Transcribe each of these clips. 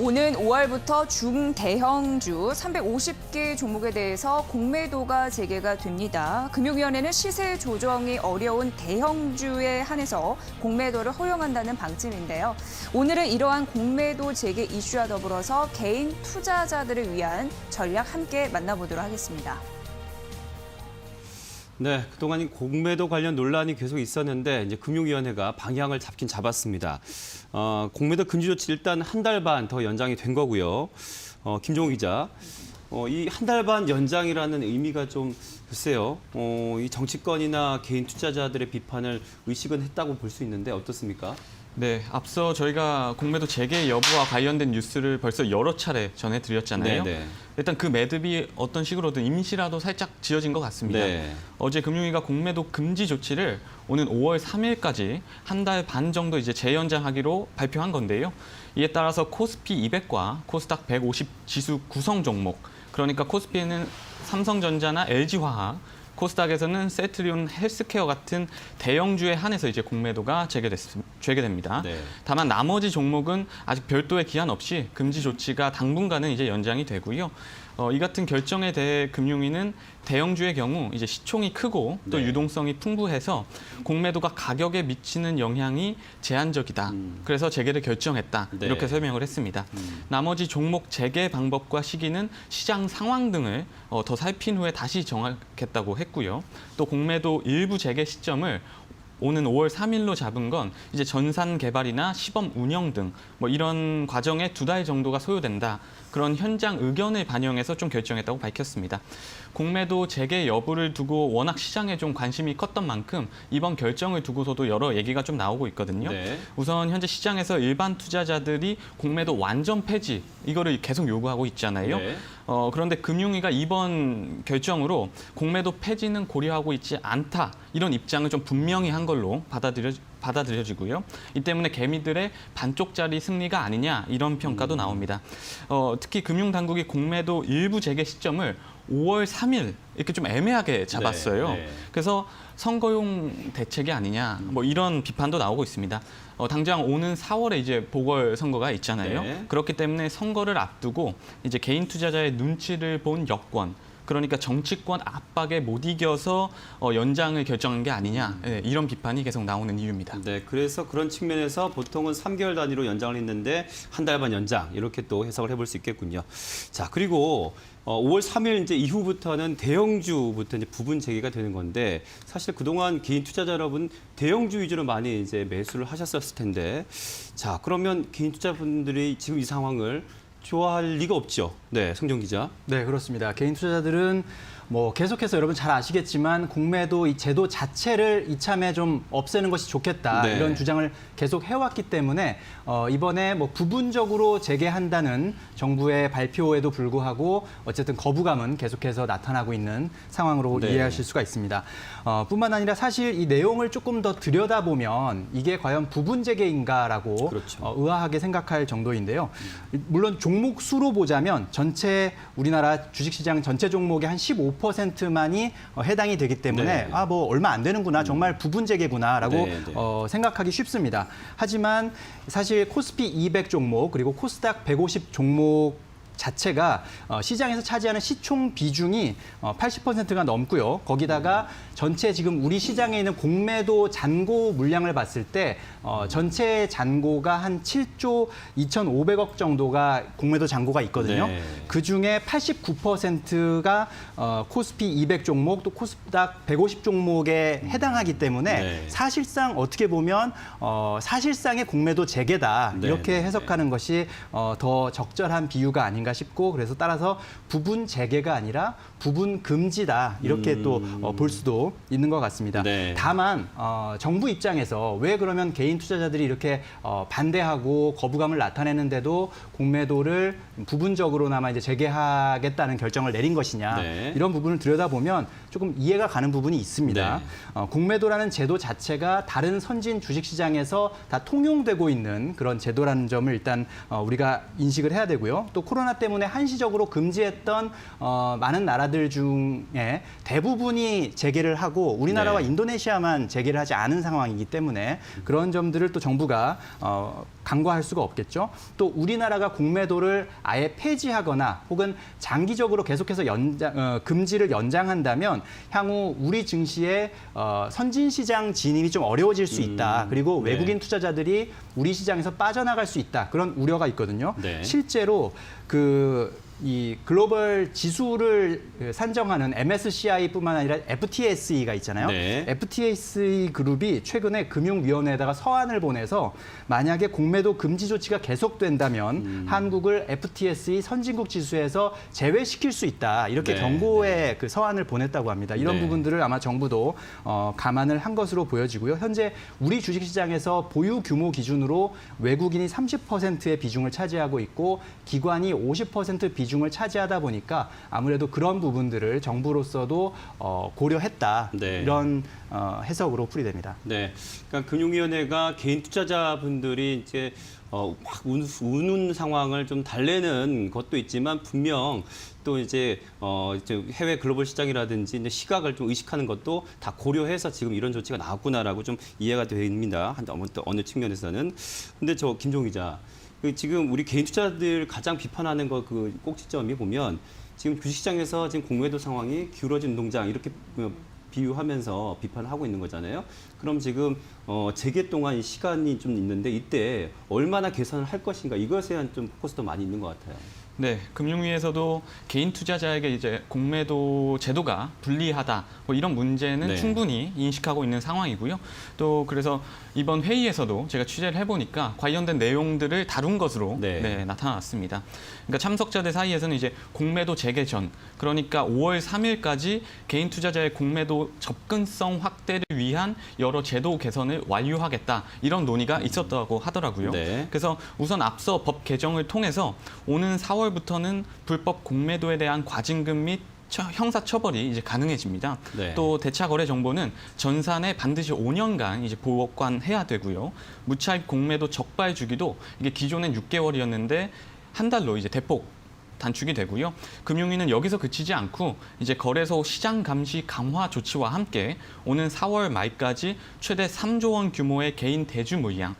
오는 5월부터 중대형주 350개 종목에 대해서 공매도가 재개가 됩니다. 금융위원회는 시세 조정이 어려운 대형주에 한해서 공매도를 허용한다는 방침인데요. 오늘은 이러한 공매도 재개 이슈와 더불어서 개인 투자자들을 위한 전략 함께 만나보도록 하겠습니다. 네, 그동안 이 공매도 관련 논란이 계속 있었는데 이제 금융위원회가 방향을 잡긴 잡았습니다. 어, 공매도 금지 조치 일단 한 달 반 더 연장이 된 거고요. 어, 김종우 기자, 어, 이 한 달 반 연장이라는 의미가 좀 글쎄요. 어, 이 정치권이나 개인 투자자들의 비판을 의식은 했다고 볼 수 있는데 어떻습니까? 네, 앞서 저희가 공매도 재개 여부와 관련된 뉴스를 벌써 여러 차례 전해드렸잖아요. 네, 네. 일단 그 매듭이 어떤 식으로든 임시라도 살짝 지어진 것 같습니다. 네. 어제 금융위가 공매도 금지 조치를 오는 5월 3일까지 한 달 반 정도 이제 재연장하기로 발표한 건데요. 이에 따라서 코스피 200과 코스닥 150 지수 구성 종목, 그러니까 코스피에는 삼성전자나 LG화학, 코스닥에서는 세트리온 헬스케어 같은 대형주에 한해서 이제 공매도가 재개됐, 재개됩니다. 네. 다만 나머지 종목은 아직 별도의 기한 없이 금지 조치가 당분간은 이제 연장이 되고요. 어, 이 같은 결정에 대해 금융위는 대형주의 경우 이제 시총이 크고 또 네. 유동성이 풍부해서 공매도가 가격에 미치는 영향이 제한적이다. 음. 그래서 재개를 결정했다. 네. 이렇게 설명을 했습니다. 음. 나머지 종목 재개 방법과 시기는 시장 상황 등을 어, 더 살핀 후에 다시 정하겠다고 했고요. 또 공매도 일부 재개 시점을 오는 5월 3일로 잡은 건 이제 전산 개발이나 시범 운영 등 뭐 이런 과정에 두 달 정도가 소요된다. 그런 현장 의견을 반영해서 좀 결정했다고 밝혔습니다. 공매도 재개 여부를 두고 워낙 시장에 좀 관심이 컸던 만큼 이번 결정을 두고서도 여러 얘기가 좀 나오고 있거든요. 네. 우선 현재 시장에서 일반 투자자들이 공매도 완전 폐지 이거를 계속 요구하고 있잖아요. 네. 어, 그런데 금융위가 이번 결정으로 공매도 폐지는 고려하고 있지 않다 이런 입장을 좀 분명히 한 걸로 받아들여 받아들여지고요. 이 때문에 개미들의 반쪽짜리 승리가 아니냐 이런 평가도 나옵니다. 어, 특히 금융당국이 공매도 일부 재개 시점을 5월 3일 이렇게 좀 애매하게 잡았어요. 네, 네. 그래서 선거용 대책이 아니냐 뭐 이런 비판도 나오고 있습니다. 어, 당장 오는 4월에 이제 보궐 선거가 있잖아요. 네. 그렇기 때문에 선거를 앞두고 이제 개인 투자자의 눈치를 본 여권 그러니까 정치권 압박에 못 이겨서 어, 연장을 결정한 게 아니냐 예, 이런 비판이 계속 나오는 이유입니다. 네, 그래서 그런 측면에서 보통은 3개월 단위로 연장을 했는데 한 달 반 연장 이렇게 또 해석을 해볼 수 있겠군요. 자, 그리고 어, 5월 3일 이제 이후부터는 대형주부터 이제 부분 재개가 되는 건데 사실 그동안 개인 투자자 여러분 대형주 위주로 많이 이제 매수를 하셨었을 텐데 자, 그러면 개인 투자분들이 지금 이 상황을 좋아할 리가 없죠. 네, 성정 기자. 네, 그렇습니다. 개인 투자자들은 뭐 계속해서 여러분 잘 아시겠지만 공매도 이 제도 자체를 이참에 좀 없애는 것이 좋겠다 네. 이런 주장을 계속 해왔기 때문에 어, 이번에 뭐 부분적으로 재개한다는 정부의 발표에도 불구하고 어쨌든 거부감은 계속해서 나타나고 있는 상황으로 네. 이해하실 수가 있습니다. 어, 뿐만 아니라 사실 이 내용을 조금 더 들여다보면 이게 과연 부분 재개인가라고 그렇죠. 어, 의아하게 생각할 정도인데요. 물론 종목 수로 보자면 전체 우리나라 주식시장 전체 종목의 한15% 만이 어, 해당이 되기 때문에 네. 아뭐 얼마 안 되는구나 정말 부분 재개구나라고 네, 네. 어, 생각하기 쉽습니다. 하지만 사실 코스피 200 종목 그리고 코스닥 150 종목 자체가 어, 시장에서 차지하는 시총 비중이 어, 80%가 넘고요. 거기다가 전체 지금 우리 시장에 있는 공매도 잔고 물량을 봤을 때 어, 전체 잔고가 한 7조 2,500억 정도가 공매도 잔고가 있거든요. 네. 그 중에 89%가 어, 코스피 200 종목 또 코스닥 150 종목에 해당하기 때문에 네. 사실상 어떻게 보면 어, 사실상의 공매도 재개다 네, 이렇게 네, 해석하는 것이 어, 더 적절한 비유가 아닌가 싶고 그래서 따라서 부분 재개가 아니라 부분 금지다 이렇게 또 어, 볼 수도 있는 것 같습니다. 음. 네. 다만 어, 정부 입장에서 왜 그러면 개인 투자자들이 이렇게 어, 반대하고 거부감을 나타내는데도 공매도를 부분적으로나마 이제 재개하겠다는 결정을 내린 것이냐 네. 이런 부분을 들여다보면 조금 이해가 가는 부분이 있습니다. 네. 어, 공매도라는 제도 자체가 다른 선진 주식시장에서 다 통용되고 있는 그런 제도라는 점을 일단 어, 우리가 인식을 해야 되고요. 또 코로나 때문에 한시적으로 금지했던 어, 많은 나라들 중에 대부분이 재개를 하고 우리나라와 네. 인도네시아만 재개를 하지 않은 상황이기 때문에 그런 점들을 또 정부가 어, 간과할 수가 없겠죠. 또 우리나라가 공매도를 아예 폐지하거나 혹은 장기적으로 계속해서 연장, 어, 금지를 연장한다면 향후 우리 증시의 어, 선진 시장 진입이 좀 어려워질 수 있다. 음, 그리고 네. 외국인 투자자들이 우리 시장에서 빠져나갈 수 있다. 그런 우려가 있거든요. 네. 실제로 그 이 글로벌 지수를 산정하는 MSCI뿐만 아니라 FTSE가 있잖아요. 네. FTSE 그룹이 최근에 금융위원회에다가 서한을 보내서 만약에 공매도 금지 조치가 계속된다면 음. 한국을 FTSE 선진국 지수에서 제외시킬 수 있다 이렇게 네, 경고의 그 서한을 보냈다고 합니다. 이런 네. 부분들을 아마 정부도 어, 감안을 한 것으로 보여지고요. 현재 우리 주식시장에서 보유 규모 기준으로 외국인이 30%의 비중을 차지하고 있고 기관이 50% 비중을 차지하다 보니까 아무래도 그런 부분들을 정부로서도 어, 고려했다 네. 이런 어, 해석으로 풀이됩니다. 네. 그러니까 금융위원회가 개인 투자자분들이 이제 어, 확 운- 우는 상황을 좀 달래는 것도 있지만 분명 또 이제 어 이제 해외 글로벌 시장이라든지 이제 시각을 좀 의식하는 것도 다 고려해서 지금 이런 조치가 나왔구나라고 좀 이해가 됩니다. 한 어느, 어느 측면에서는. 근데 저 김종 기자, 그 지금 우리 개인 투자들 가장 비판하는 거 그 꼭지점이 보면 지금 주식시장에서 지금 공매도 상황이 기울어진 운동장 이렇게 어, 비유하면서 비판을 하고 있는 거잖아요. 그럼 지금 어, 재개 동안 이 시간이 좀 있는데 이때 얼마나 개선을 할 것인가 이것에 대한 좀 포커스도 많이 있는 것 같아요. 네, 금융위에서도 개인 투자자에게 이제 공매도 제도가 불리하다 뭐 이런 문제는 네. 충분히 인식하고 있는 상황이고요. 또 그래서 이번 회의에서도 제가 취재를 해보니까 관련된 내용들을 다룬 것으로 네. 네, 나타났습니다. 그러니까 참석자들 사이에서는 이제 공매도 재개 전, 그러니까 5월 3일까지 개인 투자자의 공매도 접근성 확대를 위한 여러 제도 개선을 완료하겠다 이런 논의가 있었다고 하더라고요. 네. 그래서 우선 앞서 법 개정을 통해서 오는 4월 부터는 불법 공매도에 대한 과징금 및 처- 형사 처벌이 이제 가능해집니다. 네. 또 대차 거래 정보는 전산에 반드시 5년간 이제 보관해야 되고요. 무차입 공매도 적발 주기도 이게 기존엔 6개월이었는데 한 달로 이제 대폭 단축이 되고요. 금융위는 여기서 그치지 않고 이제 거래소 시장 감시 강화 조치와 함께 오는 4월 말까지 최대 3조 원 규모의 개인 대주 물량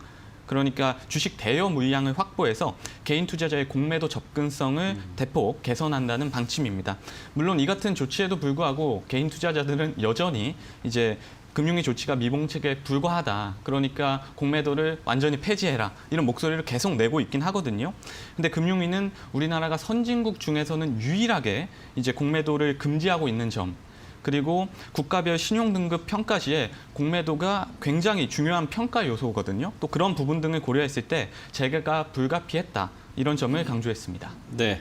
그러니까 주식 대여 물량을 확보해서 개인 투자자의 공매도 접근성을 대폭 개선한다는 방침입니다. 물론 이 같은 조치에도 불구하고 개인 투자자들은 여전히 이제 금융위 조치가 미봉책에 불과하다. 그러니까 공매도를 완전히 폐지해라. 이런 목소리를 계속 내고 있긴 하거든요. 근데 금융위는 우리나라가 선진국 중에서는 유일하게 이제 공매도를 금지하고 있는 점 그리고 국가별 신용 등급 평가 시에 공매도가 굉장히 중요한 평가 요소거든요. 또 그런 부분 등을 고려했을 때 재개가 불가피했다. 이런 점을 강조했습니다. 네.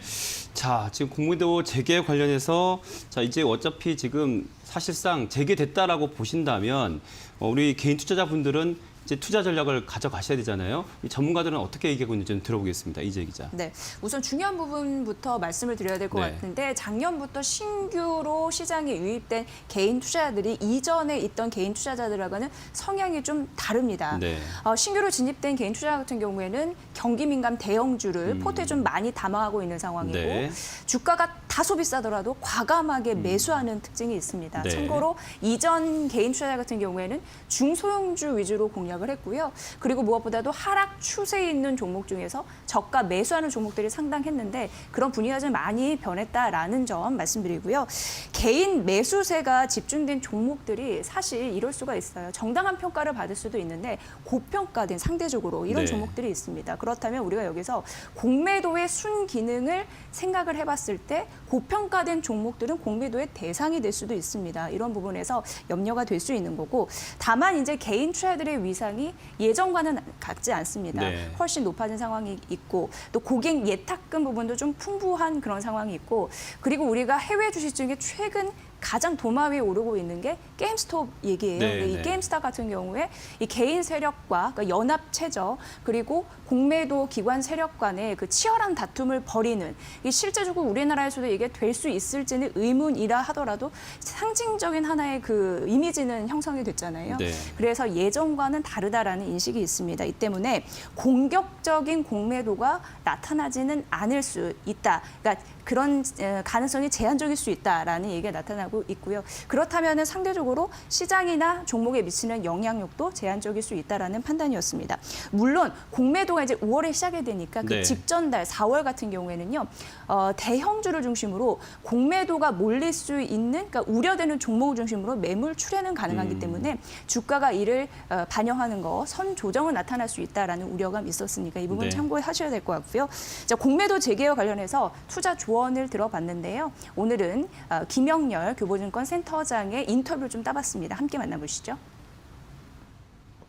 자, 지금 공매도 재개 관련해서 자, 이제 어차피 지금 사실상 재개됐다라고 보신다면 어, 우리 개인 투자자분들은 이제 투자 전략을 가져가셔야 되잖아요. 이 전문가들은 어떻게 얘기하고 있는지 좀 들어보겠습니다. 이재 기자. 네, 우선 중요한 부분부터 말씀을 드려야 될것 네. 같은데 작년부터 신규로 시장에 유입된 개인 투자자들이 이전에 있던 개인 투자자들하고는 성향이 좀 다릅니다. 네. 어, 신규로 진입된 개인 투자자 같은 경우에는 경기 민감 대형주를 음. 포트에 좀 많이 담아하고 있는 상황이고 네. 주가가 다소 비싸더라도 과감하게 매수하는 특징이 있습니다. 음. 네. 참고로 이전 개인 투자자 같은 경우에는 중소형주 위주로 공략을 했고요. 그리고 무엇보다도 하락 추세에 있는 종목 중에서 저가 매수하는 종목들이 상당했는데 그런 분위기가 좀 많이 변했다라는 점 말씀드리고요. 개인 매수세가 집중된 종목들이 사실 이럴 수가 있어요. 정당한 평가를 받을 수도 있는데 고평가된 상대적으로 이런 네. 종목들이 있습니다. 그렇다면 우리가 여기서 공매도의 순 기능을 생각을 해봤을 때 고평가된 종목들은 공매도의 대상이 될 수도 있습니다. 이런 부분에서 염려가 될 수 있는 거고 다만 이제 개인 투자들의 위상이 예전과는 같지 않습니다. 네. 훨씬 높아진 상황이 있고 또 고객 예탁금 부분도 좀 풍부한 그런 상황이 있고 그리고 우리가 해외 주식 중에 최근 가장 도마 위에 오르고 있는 게 게임스톱 얘기예요. 네, 근데 이 네. 게임스탑 같은 경우에 이 개인 세력과 그러니까 연합 체저 그리고 공매도 기관 세력 간의 그 치열한 다툼을 벌이는 이 실제적으로 우리나라에서도 이게 될 수 있을지는 의문이라 하더라도 상징적인 하나의 그 이미지는 형성이 됐잖아요. 네. 그래서 예전과는 다르다라는 인식이 있습니다. 이 때문에 공격적인 공매도가 나타나지는 않을 수 있다. 그러니까 그런 어, 가능성이 제한적일 수 있다라는 얘기가 나타나고 있고요. 그렇다면 상대적으로 시장이나 종목에 미치는 영향력도 제한적일 수 있다라는 판단이었습니다. 물론 공매도가 이제 5월에 시작이 되니까 그 네. 직전 달 4월 같은 경우에는요 어, 대형주를 중심으로 공매도가 몰릴 수 있는 그러니까 우려되는 종목을 중심으로 매물 출회는 가능하기 음. 때문에 주가가 이를 어, 반영하는 거 선 조정은 나타날 수 있다라는 우려가 있었으니까 이 부분 네. 참고하셔야 될 것 같고요. 자 공매도 재개와 관련해서 투자 조언을 들어봤는데요. 오늘은 어, 김영렬 교보증권 센터장의 인터뷰를 좀 따봤습니다. 함께 만나보시죠.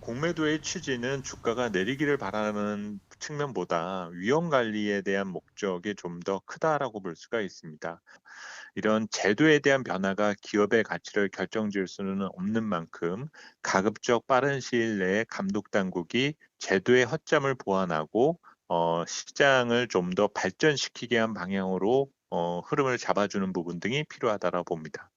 공매도의 취지는 주가가 내리기를 바라는 측면보다 위험 관리에 대한 목적이 좀 더 크다라고 볼 수가 있습니다. 이런 제도에 대한 변화가 기업의 가치를 결정지을 수는 없는 만큼 가급적 빠른 시일 내에 감독 당국이 제도의 허점을 보완하고 어, 시장을 좀 더 발전시키게 한 방향으로 어, 흐름을 잡아주는 부분 등이 필요하다고 봅니다.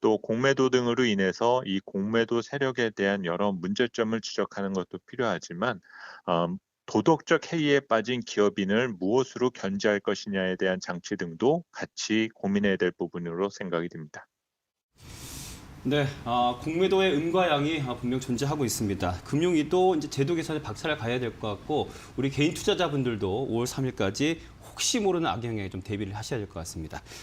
또 공매도 등으로 인해서 이 공매도 세력에 대한 여러 문제점을 지적하는 것도 필요하지만 음, 도덕적 해이에 빠진 기업인을 무엇으로 견제할 것이냐에 대한 장치 등도 같이 고민해야 될 부분으로 생각이 됩니다. 네, 아, 공매도의 음과 양이 아, 분명 존재하고 있습니다. 금융위도 이제 제도 개선에 박차를 가야 될 것 같고 우리 개인 투자자분들도 5월 3일까지 혹시 모르는 악영향에 좀 대비를 하셔야 될 것 같습니다.